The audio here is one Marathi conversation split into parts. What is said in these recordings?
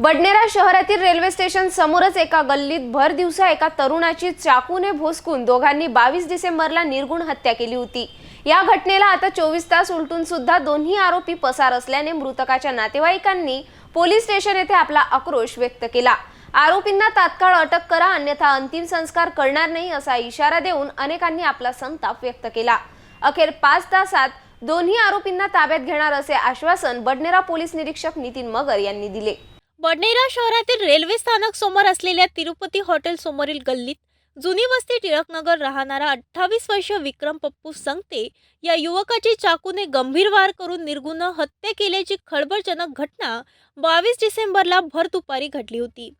बडनेरा शहरातील रेल्वे स्टेशन समोरच एका गल्लीत भर दिवसा एका तरुणाची चाकूने भोसकून दोघांनी बावीस डिसेंबरला निर्गुण हत्या केली होती. या घटनेला आता चोवीस तास उलटून सुद्धा दोन्ही आरोपी पसार असल्याने मृतकाच्या नातेवाईकांनी पोलीस स्टेशन येथे आपला आक्रोश व्यक्त केला. आरोपींना तात्काळ अटक करा अन्यथा अंतिम संस्कार करणार नाही असा इशारा देऊन अनेकांनी आपला संताप व्यक्त केला. अखेर पाच तासात दोन्ही आरोपींना ताब्यात घेणार असे आश्वासन बडनेरा पोलीस निरीक्षक नितीन मगर यांनी दिले. बडनेरा शहरातील रेल्वे स्थानक समोर असलेल्या तिरुपती हॉटेल समोरील गल्लीत जुनी वस्ती टिळकनगर राहणारा अठ्ठावीस वर्ष विक्रम पप्पू संगते या युवकाची चाकूने गंभीर वार करून निर्गुण हत्या केल्याची खळबळजनक घटना बावीस डिसेंबरला भर दुपारी घडली होती.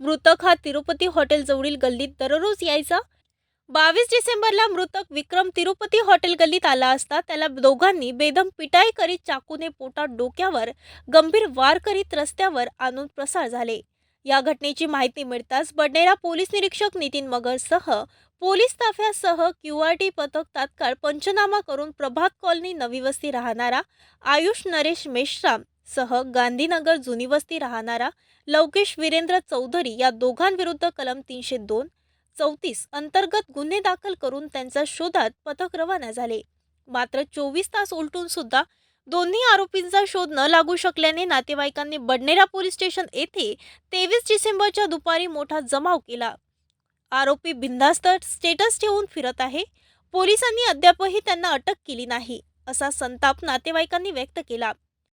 मृतक हा तिरुपती हॉटेलजवळील गल्लीत दररोज यायचा बावीस डिसेंबरला मृतक विक्रम तिरुपती हॉटेल गल्लीत आला असता त्याला दोघांनी बेदम पिटाई करीत चाकूने पोटात डोक्यावर गंभीर वार करीत रस्त्यावर आणून प्रसार झाले. या घटनेची माहिती मिळताच बडनेरा पोलीस निरीक्षक नितीन मगरसह पोलीस ताफ्यासह क्यू आर टी पथक तात्काळ पंचनामा करून प्रभात कॉलनी नवी वस्ती राहणारा आयुष नरेश मेश्राम सह गांधीनगर जुनी वस्ती राहणारा लवकेश वीरेंद्र चौधरी या दोघांविरुद्ध कलम तीनशे दोन चौतीस अंतर्गत गुन्हे दाखल करून त्यांच्या शोधात पथक रवाना झाले. मात्र चोवीस तास उलटून सुद्धा दोन्ही आरोपींचा शोध न लागू शकल्याने नातेवाईकांनी बडनेरा पोलीस स्टेशन येथे तेवीस डिसेंबरच्या दुपारी मोठा जमाव केला. आरोपी बिंदास्त स्टेटस ठेवून फिरत आहे. पोलिसांनी अद्यापही त्यांना अटक केली नाही असा संताप नातेवाईकांनी व्यक्त केला.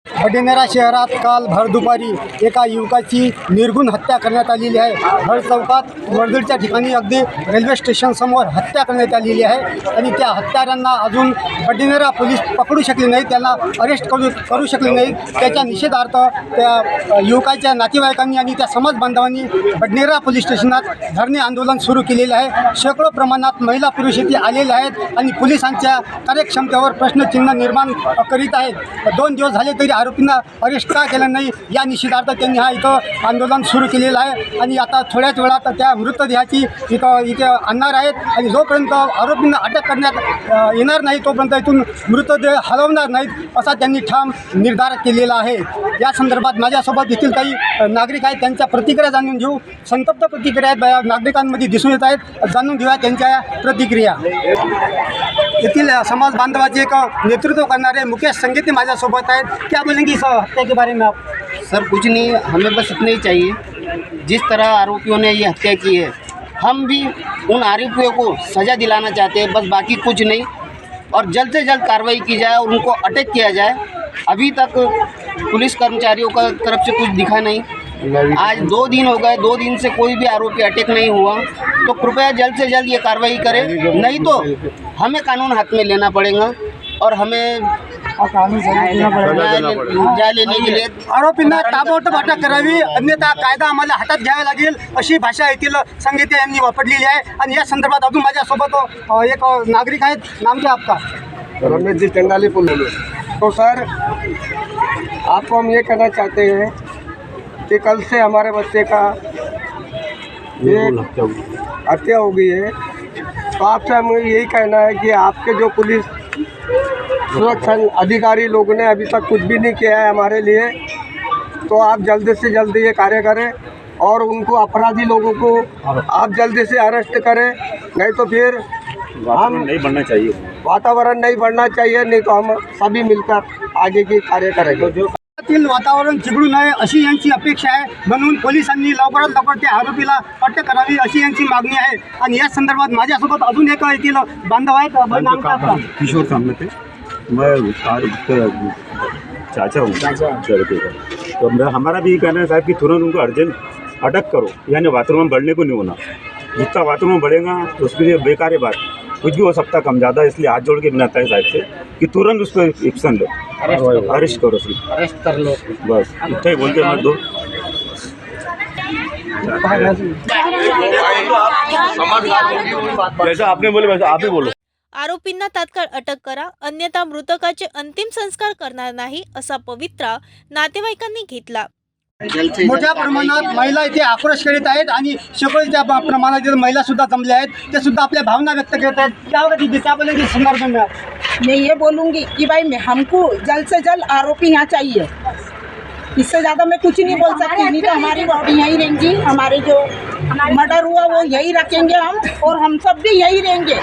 बडनेरा शहरात काल भर दुपारी एका युवकाची निर्गुण हत्या करण्यात आलेली आहे. भर चौकात वर्दळच्या ठिकाणी अगदी रेल्वे स्टेशनसमोर हत्या करण्यात आलेली आहे आणि त्या हत्यारांना अजून बडनेरा पोलीस पकडू शकले नाही त्यांना अरेस्ट करू करू शकले नाही त्याच्या निषेधार्थ त्या युवकाच्या नातेवाईकांनी आणि त्या समाज बांधवांनी बडनेरा पोलीस स्टेशनात धरणे आंदोलन सुरू केलेले आहे. शेकडो प्रमाणात महिला पुरुष येथे आलेले आहेत आणि पोलिसांच्या कार्यक्षमतेवर प्रश्नचिन्ह निर्माण करीत आहेत. दोन दिवस झाले तरी आरोपींना अरेस्ट का केलं नाही या निषेधार्थ त्यांनी हा इथं आंदोलन सुरू केलेलं आहे. आणि आता थोड्याच वेळात त्या मृतदेहाची इथं इथे आणणार आहेत. आणि जोपर्यंत आरोपींना अटक करण्यात येणार नाही तोपर्यंत इथून मृतदेह हलवणार नाहीत असा त्यांनी ठाम निर्धार केलेला आहे. या संदर्भात माझ्यासोबत येथील काही नागरिक आहेत त्यांच्या प्रतिक्रिया जाणून घेऊ. संतप्त प्रतिक्रिया आहेत बा- नागरिकांमध्ये दिसून येत आहेत. जाणून घेऊया त्यांच्या प्रतिक्रिया. येथील समाज बांधवाचे एक नेतृत्व करणारे मुकेश संगीते माझ्यासोबत आहेत. त्या बोलेंगे इस हत्या के बारे में आप? सर, कुछ नहीं, हमें बस इतना ही चाहिए। जिस तरह आरोपियों ने ये हत्या की है, हम भी उन आरोपियों को सज़ा दिलाना चाहते हैं, बस बाकी कुछ नहीं। और जल्द से जल्द कार्रवाई की जाए और उनको अटैक किया जाए। अभी तक पुलिस कर्मचारियों का तरफ़ से कुछ दिखा नहीं। आज दो दिन हो गए, दो दिन से कोई भी आरोपी अटैक नहीं हुआ। तो कृपया जल्द से जल्द ये कार्रवाई करें। नहीं तो हमें कानून हाथ में लेना पड़ेगा और हमें न्याय ले- न्याय लेने के लिए आरोपींना ताबडतोब अटक करावी अन्यथा कायदा आम्हाला हातात घ्यावा लागेल अशी भाषा येथील संगीते यांनी वापरलेली आहे. आणि या संदर्भात अजून माझ्यासोबत एक नागरिक आहेत. नाम क्या आपका. रमेश जी चंडाली पुल तो सर आपको हम ये कहना चाहते हैं कि कल से हमारे बच्चे का ये हत्या हो गई है। तो आपसे हमें यही कहना है कि आपके जो पुलिस सुरक्षा अधिकारी लोगों ने अभी तक कुछ भी नहीं किया है हमारे लिए। तो आप जल्द से जल्द ये कार्य करें और उनको अपराधी लोगों को आप जल्दी से अरेस्ट करें। नहीं तो फिर हम नहीं बढ़ना चाहिए। वातावरण नहीं बढ़ना चाहिए नहीं तो हम सभी मिलकर आगे की कार्य करेंगे। वातावरण चिघळू नये अशी यांची अपेक्षा आहे म्हणून पोलिसांनी लवकरात लवकर त्या आरोपीला अटक करावी अशी यांची मागणी आहे. आणि या संदर्भात माझ्यासोबत अजून एक येथील बांधव आहेत आपका? किशोर सामने थे मैं चाचा हूँ लड़के का तो हमारा भी ये कहना है साहब कि तुरंत उनको अर्जेंट अटक करो यानी बाथरूम में बढ़ने को नहीं होना जितना बाथरूम में बढ़ेगा तो उसके लिए बेकार है बात कुछ भी हो सकता कम ज़्यादा इसलिए हाथ जोड़ के बिनाता है साहब से कि तुरंत उस पर एक्शन लो अरेस्ट करो सिर्फ़ अरेस्ट कर लो बस इतना ही बोलते मैं दो जैसा आपने बोले, वैसा आप ही बोलो। आरोपींना तात्काळ अटक करा अन्यथा मृतकाचे अंतिम संस्कार करणार नाही असा पवित्रा नातेवाईकांनी घेतला. मोठ्या प्रमाणात महिला इथे आक्रोश करीत आहेत आणि शेकडोच्या प्रमाणात महिला सुद्धा जमल्या आहेत ते सुद्धा आपल्या भावना व्यक्त करत आहेत. क्या होगा दीदी क्या बोलेंगे संदर्भ में मैं ये बोलूँगी कि भाई मैं हमको जल्द से जल्द आरोपी यहाँ चाहिए। इससे ज़्यादा मैं कुछ नहीं बोल सकती नहीं तो हमारी बॉडी यहीं रहेंगी हमारे जो मर्डर हुआ वो यही रखेंगे हम और हम सब भी यही रहेंगे।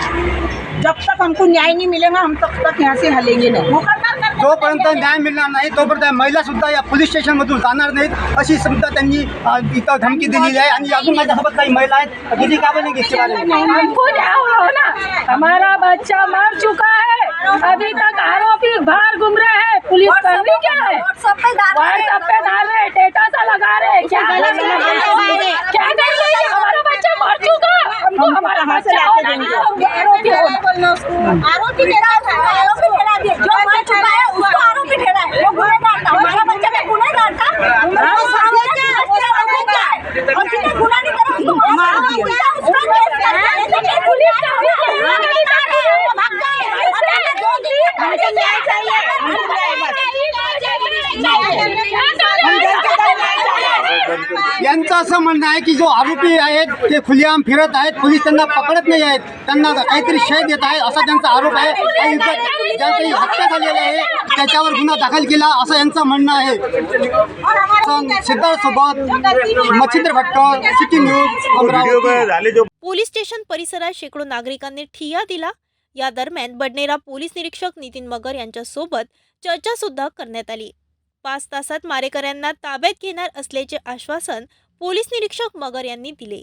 जब तक हमको न्याय नहीं मिलेगा हम तब तक यहाँ से हलेंगे नहीं। जोपर्यंत न्याय मिळणार नाही तोपर्यंत महिला सुद्धा या पोलीस स्टेशनमधून जाणार नाहीत अशी सुद्धा त्यांनी अ, इथं धमकी दिलेली आहे. आणि अजून माझ्यासोबत काही महिला आहेत किती का बोलेंगे इसके बारे में हमको न्याय हो ना? हमारा बच्चा मर चुका है। अभी तक आरोपी बाहर घूम रहे हैं। पुलिस करनी क्या है? व्हाट्सएप पे डाल रहे डेटा सा लगा रहे क्या हैं? क्या कर निकाल देंगे आरोपी आरोपी आरोपी ठहरा दिया जो मर चुका है उसको आरोपी ठहरा है वो गुनेगार था हमारा बच्चा मैं गुनेगार था और जिसने गुना नहीं करा उसको मार दिया उसका केस कर दिया ऐसे पुलिस का चाहिए चाहिए यांचं असं म्हणणं आहे की जो आरोपी आहेत ते खुलेआम फिरत आहेत पोलीस त्यांना पकडत नाही आहेत त्यांना काहीतरी शय देत आहे असा त्यांचा आरोप आहे. आणि इथं ज्या काही हत्या झालेली आहे त्याच्यावर गुन्हा दाखल केला असं यांचं म्हणणं आहे. सिद्धार्थ सोबत Machhindra Bhatt city news Amravati. Police station परिसरात शेकडो नागरिकांनी ठिय्या दिला. या दरम्यान बडनेरा पोलीस निरीक्षक नितीन मगर यांच्यासोबत चर्चा सुद्धा करण्यात आली. पाच तासात मारेकऱ्यांना ताब्यात घेणार असल्याचे आश्वासन पोलीस निरीक्षक मगर यांनी दिले.